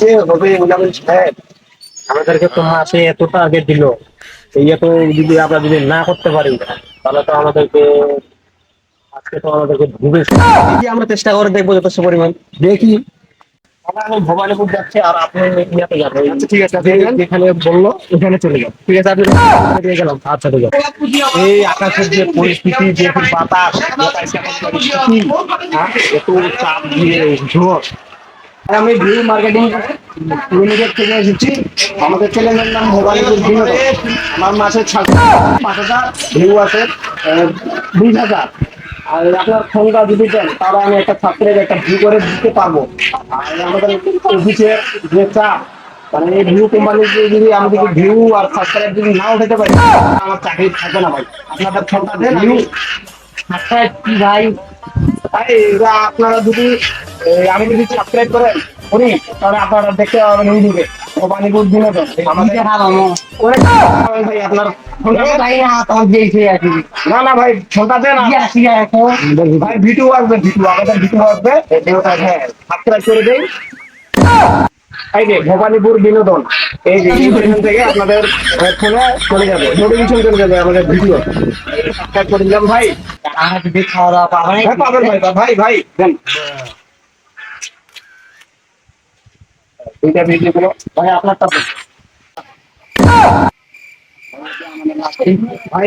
যে হবে সাহেব আমাদেরকে তো মাসে এত টার্গেট দিল। এই এত যদি আমরা যদি না করতে পারি তাহলে তো আমাদেরকে আজকে তো আমাদেরকে দেখি আমরা চেষ্টা করে দেখব যথেষ্ট পরিমাণ। দেখি। আমরা এখন ভবানীপুর যাচ্ছে আর আপনি ইয়াতে যাবেন। আচ্ছা ঠিক আছে যেখানে বলল ওখানে চলে যান। ঠিক আছে আপনি দিয়ে গেলাম। আচ্ছা ঠিক আছে। এই আকাশের যে পরিস্থিতি যে বাতাস হ্যাঁ, এত চাপ দিয়ে ঝড় আমি ভিউ মার্কেটিং লিমিটেড থেকে এসেছি। আমাদের চ্যানেলের নাম ভবানীপুর বিনোদন আমার মাসে পাঁচ হাজার ভিউ আছে বিশ হাজার। আর আপনার ফোনটা যদি দেন তাহলে আমি একটা ছাত্রের একটা ভিউ করে দিতে পারব। আর আমাদের অফিসের যে চাপ মানে এই ভিউ কোম্পানির যদি আমাদেরকে ভিউ আর সাবস্ক্রাইব যদি না উঠাতে পারি, আমার চাকরি থাকবে না ভাই। আপনাদের ফোনটা দেন, আমি সাবস্ক্রাইব কি ভাই? ভাই আপনারা যদি আমি যদি সাবস্ক্রাইব করেন করি তাহলে আপনারা দেখতে পাবেন ইউটিউবে ভবানীপুর বিনোদন আমাদের অনেক ভাই আপনার না না ভাই ফোনটা দেন ভাই ভিডিও আসবে ভিডিও আমাদের ভিডিও আসবে। হ্যাঁ সাবস্ক্রাইব করে দেই। এই যে ভবানীপুর বিনোদন। এই যে থেকে আপনাদের ফোনে চলে যাবে। নোটিফিকেশন চলে যাবে আমাদের ভিডিও। সাবস্ক্রাইব করে দিলাম ভাই। খাওয়া দাওয়া পাবেন হ্যাঁ পাবেন ভাই ভাই ভাই দেন। দুইটা ভিডিও গুলো ভাই। ভাই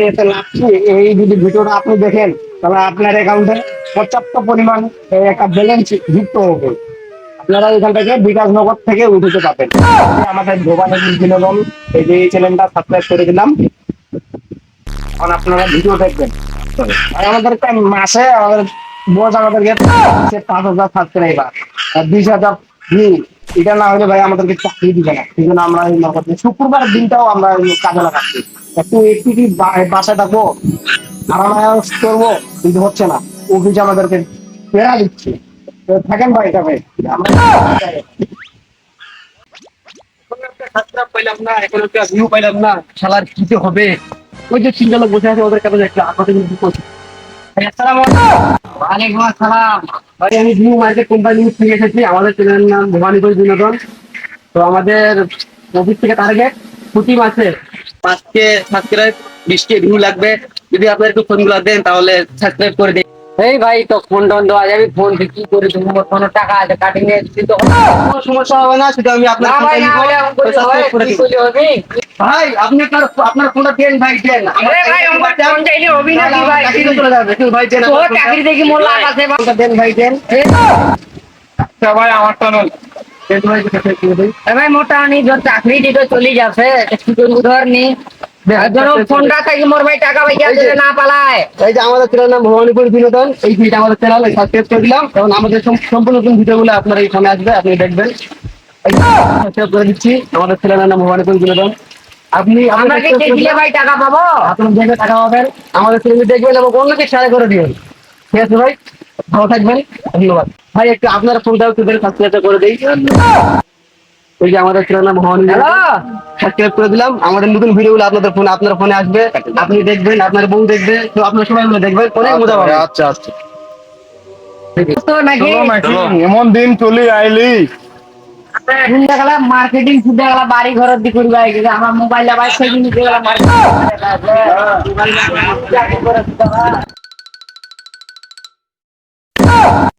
এই যদি ভিডিওটা আপনি দেখেন, তাহলে আপনার অ্যাকাউন্টে পর্যাপ্ত পরিমাণ একটা ব্যালেন্স যুক্ত হবে। আপনারা এখান থেকে থেকে পাবেন আমাদের বিনোদন এই যে এই চ্যানেলটা সাবস্ক্রাইব করে দিলাম। এখন আপনারা ভিডিও দেখবেন। আর আমাদেরকে মাসে আমাদের বোঝ আমাদেরকে পাঁচ হাজার সাবস্ক্রাইবার বিশ হাজার ভিউ এটা না হলে ভাই আমাদেরকে চাকরি দিবে না। সেই জন্য আমরা এই নগদ শুক্রবার দিনটাও আমরা কাজে লাগাচ্ছি। একটু একটু কি বাসায় থাকব আরামায়াস করব কিন্তু হচ্ছে না। অফিস আমাদেরকে ফেরা দিচ্ছে। থাকেন ভাই এটা ভাই। পাইলাম না এখন একটা ভিউ পাইলাম না শালার কি যে হবে? ওই যে বসে আছে ওদের কাছে একটা আসসালামু আলাইকুম। ওয়ালাইকুম আসসালাম। ভাই আমি নিউ মার্কেট কোম্পানি থেকে এসেছি। আমাদের চ্যানেলের নাম ভবানীপুর বিনোদন। তো আমাদের অফিস থেকে টার্গেট প্রতি মাসে পাঁচকে সাবস্ক্রাইব বিশকে ভিউ লাগবে। যদি আপনার একটু ফোনগুলো দেন তাহলে সাবস্ক্রাইব করে দিন। এই ভাই তো ফোন টোন দেওয়া যাবে ফোন বিক্রি করে তুমি কোনো টাকা আছে কাটিং এ কোনো সমস্যা হবে না। শুধু আমি আপনার ভাই? ভাই আপনি আপনার আপনার ফোনটা দেন ভাই দেন। আরে ভাই, আমার ফোন চাইলে ভাই? চলে যাবে। ভাই দেন। চাকরি দেখি মোর লাভ আছে ভাই। ফোনটা দেন ভাই দেন। আচ্ছা ভাই আমারটা নয়। দেন ভাই ভাই মোটা নি ধর চাকরি দিতে চলে যাচ্ছে। কি করব ধর নি। ফোনটা থাকি মোর ভাই টাকা যে- না পালায়। এই যে আমাদের চ্যানেল নাম ভবানীপুর বিনোদন এই আমাদের চ্যানেল সাবস্ক্রাইব করে দিলাম। এবং আমাদের সম্পূর্ণ নতুন ভিডিওগুলো আপনার এই ফোনে আসবে আপনি দেখবেন। সাবস্ক্রাইব করে দিচ্ছি। আমাদের চ্যানেলের নাম ভবানীপুর বিনোদন। আপনি আপনি আমরা কি subscribe করে দেখলে ভাই টাকা পাবো? আপনার দেখে টাকা পাবেন আমাদের চ্যানেল দেখবেন এবং অন্যকে শেয়ার করে দিবেন। ঠিক আছে ভাই? ভালো থাকবেন ধন্যবাদ। ভাই একটু আপনার ফোনটা একটু সাবস্ক্রাইব করে দিই। ওই যে আমাদের চ্যানেল নাম ভবানী সাবস্ক্রাইব করে দিলাম। আমাদের নতুন ভিডিওগুলো আপনাদের ফোনে আপনার ফোনে আসবে। আপনি দেখবেন আপনার বউ দেখবে। তো আপনার সবাই মিলে দেখবেন। অনেক মজা পাবেন। আচ্ছা আচ্ছা। এমন দিন চলে আইলি। বুঝতে গেলে মার্কেটিং শুধু গেলে বাড়ি ঘর দি করবা গেলে আমার মোবাইল আবার সেই জিনিস গেলে মার্কেটিং